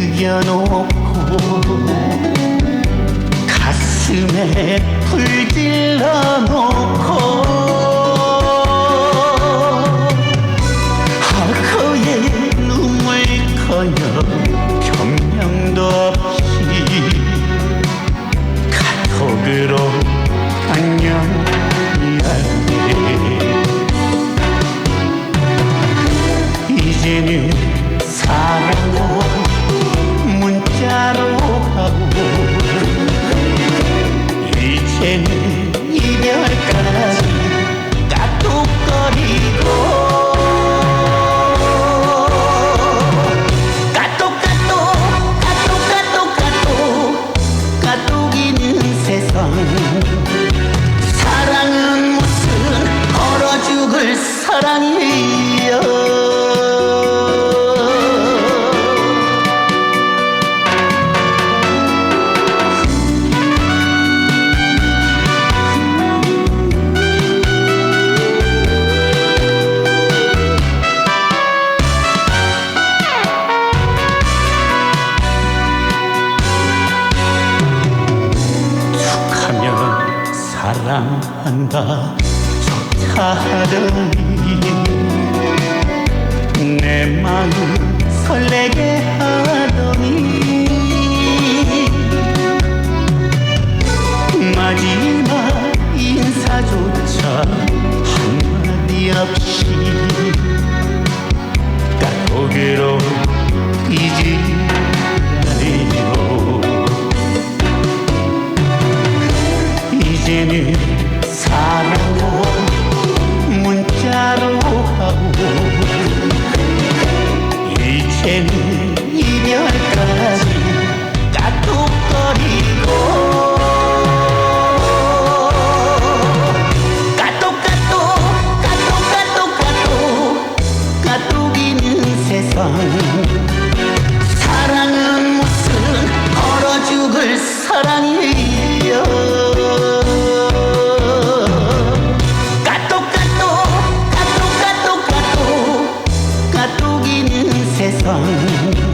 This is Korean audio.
즐겨놓고 가슴에 불질러 사랑은 무슨 얼어 죽을 사랑이 사랑한다. 좋다 하더니 내 마음 설레게 하더니 마지막 인사조차 한마디 없이 우린 사랑으로 문자로 하고 이제는 散